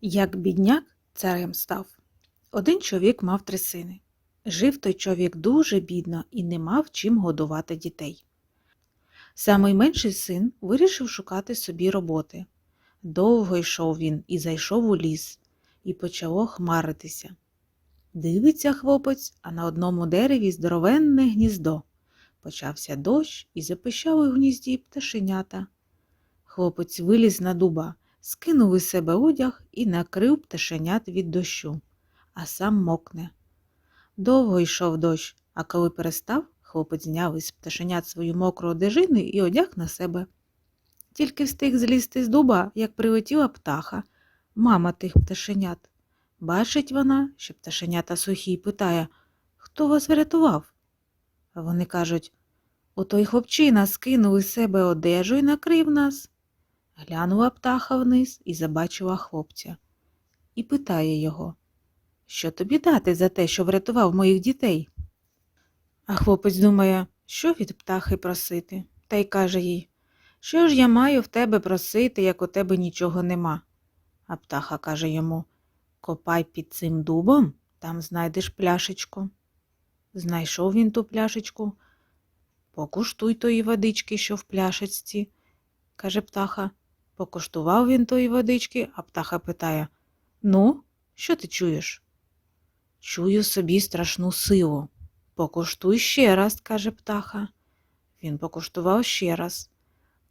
Як бідняк царем став. Один чоловік мав три сини. Жив той чоловік дуже бідно і не мав чим годувати дітей. Самий менший син вирішив шукати собі роботи. Довго йшов він і зайшов у ліс, і почало хмаритися. Дивиться хлопець, а на одному дереві здоровенне гніздо. Почався дощ і запищали в гнізді пташенята. Хлопець виліз на дуба, скинув із себе одяг і накрив пташенят від дощу, а сам мокне. Довго йшов дощ, а коли перестав, хлопець зняв із пташенят свою мокру одежину і одяг на себе. Тільки встиг злізти з дуба, як прилетіла птаха, мама тих пташенят. Бачить вона, що пташенята сухі, і питає, хто вас врятував? Вони кажуть, отой хлопчина скинув із себе одежу і накрив нас. Глянула птаха вниз і забачила хлопця. І питає його, що тобі дати за те, що врятував моїх дітей? А хлопець думає, що від птахи просити, та й каже їй, що ж я маю в тебе просити, як у тебе нічого нема? А птаха каже йому, копай під цим дубом, там знайдеш пляшечку. Знайшов він ту пляшечку. Покуштуй тої водички, що в пляшечці, каже птаха. Покуштував він тої водички, а птаха питає Ну, що ти чуєш? Чую собі страшну силу. Покуштуй ще раз, каже птаха. Він покуштував ще раз.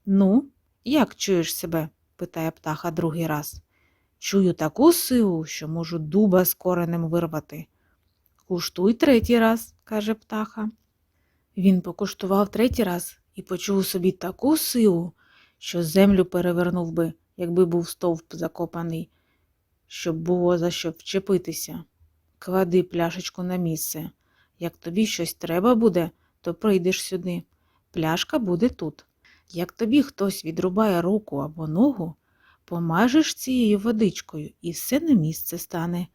Ну, як чуєш себе? питає птаха другий раз. Чую таку силу, що можу дуба з коренем вирвати. Куштуй третій раз, каже птаха. Він покуштував третій раз і почув собі таку силу, що землю перевернув би, якби був стовп закопаний, щоб було за що вчепитися. Клади пляшечку на місце. Як тобі щось треба буде, то прийдеш сюди. Пляшка буде тут. Як тобі хтось відрубає руку або ногу, помажеш цією водичкою і все на місце стане.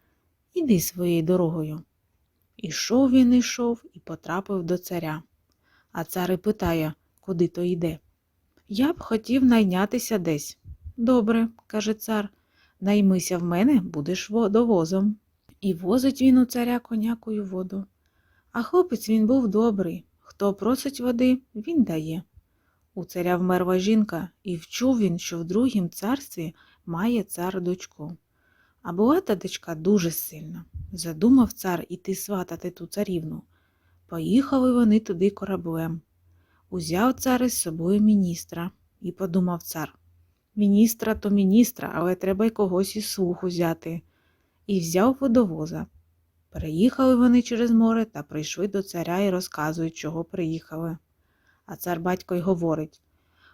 Іди своєю дорогою. Ішов він, ішов і потрапив до царя. А цар і питає, куди то йде. Я б хотів найнятися десь. Добре, каже цар, наймися в мене, будеш водовозом. І возить він у царя конякою воду. А хлопець він був добрий. Хто просить води, він дає. У царя вмерла жінка, і вчув він, що в другім царстві має цар дочку. А була та дочка дуже сильна. Задумав цар іти сватати ту царівну. Поїхали вони туди кораблем. Узяв цар із собою міністра і подумав цар міністра то міністра, але треба й когось із слух узяти. І взяв водовоза. Переїхали вони через море та прийшли до царя і розказують, чого приїхали. А цар батько й говорить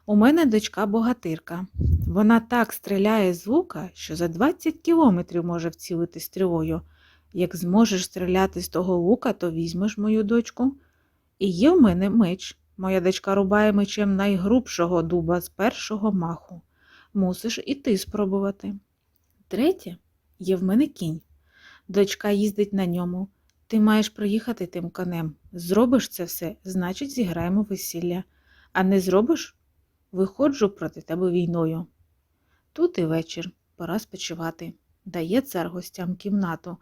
У мене дочка богатирка. Вона так стріляє з лука, що за 20 кілометрів може вцілити стрілою. Як зможеш стріляти з того лука, то візьмеш мою дочку. І є в мене меч. Моя дочка рубає мечем найгрубшого дуба з першого маху. Мусиш і ти спробувати. Третє є в мене кінь. Дочка їздить на ньому. Ти маєш проїхати тим конем. Зробиш це все, значить, зіграємо весілля. А не зробиш? Виходжу проти тебе війною. Тут і вечір, пора спочивати. Дає цар гостям кімнату.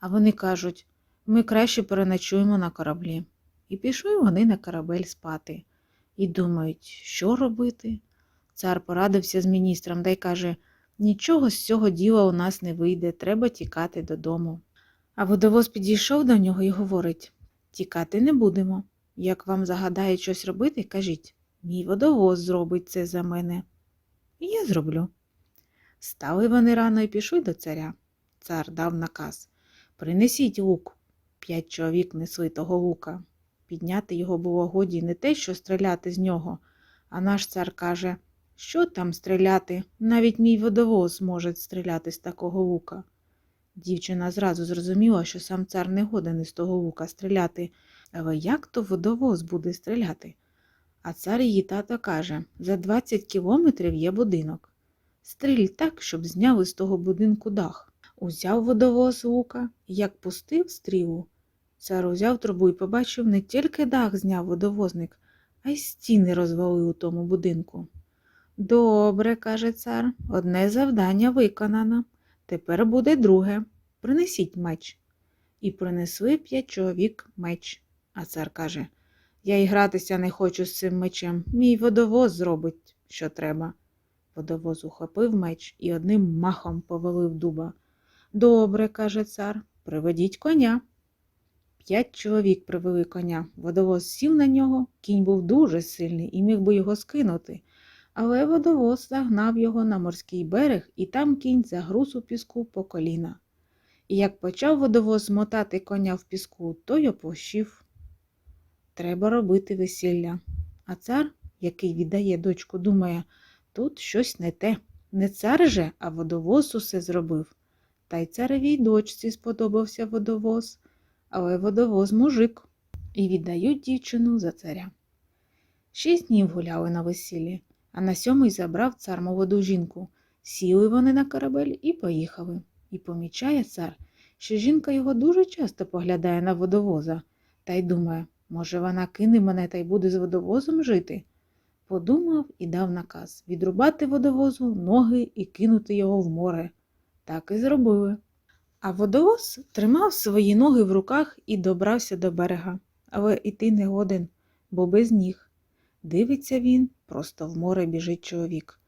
А вони кажуть ми краще переночуємо на кораблі. І пішли вони на корабель спати. І думають, що робити. Цар порадився з міністром та й каже Нічого з цього діла у нас не вийде, треба тікати додому. А водовоз підійшов до нього і говорить Тікати не будемо. Як вам загадає щось робити, кажіть мій водовоз зробить це за мене. І я зроблю. Стали вони рано і пішли до царя. Цар дав наказ Принесіть лук. П'ять чоловік несли того лука. Підняти його було годі не те, що стріляти з нього, а наш цар каже що там стріляти? Навіть мій водовоз може стріляти з такого лука. Дівчина зразу зрозуміла, що сам цар не годен із того лука стріляти, але як то водовоз буде стріляти? А цар її тато каже за 20 кілометрів є будинок. Стріль так, щоб зняв із того будинку дах. Узяв водовоз лука, як пустив стрілу. Цар узяв трубу і побачив не тільки дах зняв водовозник, а й стіни розвалив у тому будинку. Добре, каже цар, одне завдання виконано. Тепер буде друге. Принесіть меч. І принесли п'ять чоловік меч. А цар каже Я й гратися не хочу з цим мечем. Мій водовоз зробить, що треба. Водовоз ухопив меч і одним махом повалив дуба. Добре, каже цар, приведіть коня. П'ять чоловік привели коня. Водовоз сів на нього, кінь був дуже сильний і міг би його скинути. Але водовоз загнав його на морський берег, і там кінь загруз у піску по коліна. І як почав водовоз мотати коня в піску, той опощив. Треба робити весілля. А цар, який віддає дочку, думає, тут щось не те. Не цар же, а водовоз усе зробив. Та й царевій дочці сподобався водовоз, але водовоз мужик, і віддають дівчину за царя. Шість днів гуляли на весіллі, а на сьомий забрав цар молоду жінку. Сіли вони на корабель і поїхали. І помічає цар, що жінка його дуже часто поглядає на водовоза, та й думає, може, вона кине мене та й буде з водовозом жити. Подумав і дав наказ відрубати водовозу ноги і кинути його в море. Так і зробили. А водовоз тримав свої ноги в руках і добрався до берега, але іти не годен, бо без ніг. Дивиться він, просто в море біжить чоловік.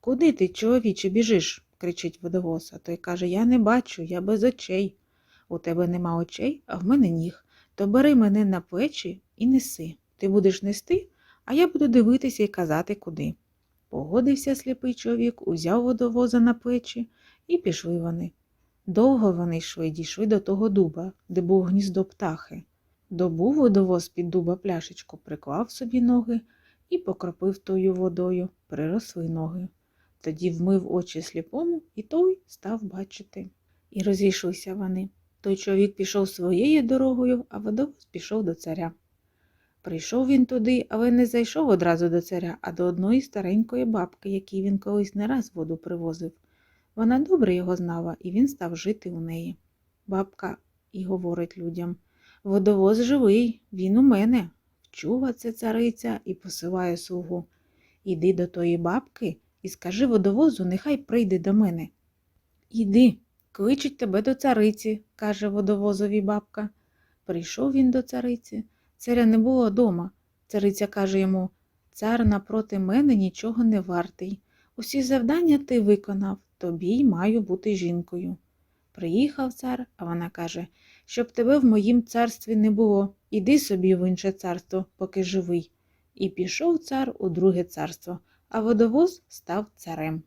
Куди ти, чоловіче, біжиш? кричить водовоз, а той каже Я не бачу, я без очей. У тебе нема очей, а в мене ніг. То бери мене на плечі і неси. Ти будеш нести, а я буду дивитися і казати куди. Погодився сліпий чоловік, узяв водовоза на плечі і пішли вони. Довго вони йшли, дійшли до того дуба, де був гніздо птахи. Добув водовоз під дуба пляшечку, приклав собі ноги і покропив тою водою, приросли ноги. Тоді вмив очі сліпому, і той став бачити. І розійшлися вони. Той чоловік пішов своєю дорогою, а водовоз пішов до царя. Прийшов він туди, але не зайшов одразу до царя, а до одної старенької бабки, якій він колись не раз воду привозив. Вона добре його знала, і він став жити у неї. Бабка і говорить людям Водовоз живий, він у мене. Вчула це цариця і посилає слугу. Іди до тої бабки і скажи водовозу, нехай прийде до мене. Іди, кличуть тебе до цариці, каже водовозові бабка. Прийшов він до цариці. Царя не було дома. Цариця каже йому Цар напроти мене нічого не вартий. Усі завдання ти виконав, тобі й маю бути жінкою. Приїхав цар, а вона каже, щоб тебе в моїм царстві не було, іди собі в інше царство, поки живий. І пішов цар у друге царство, а водовоз став царем.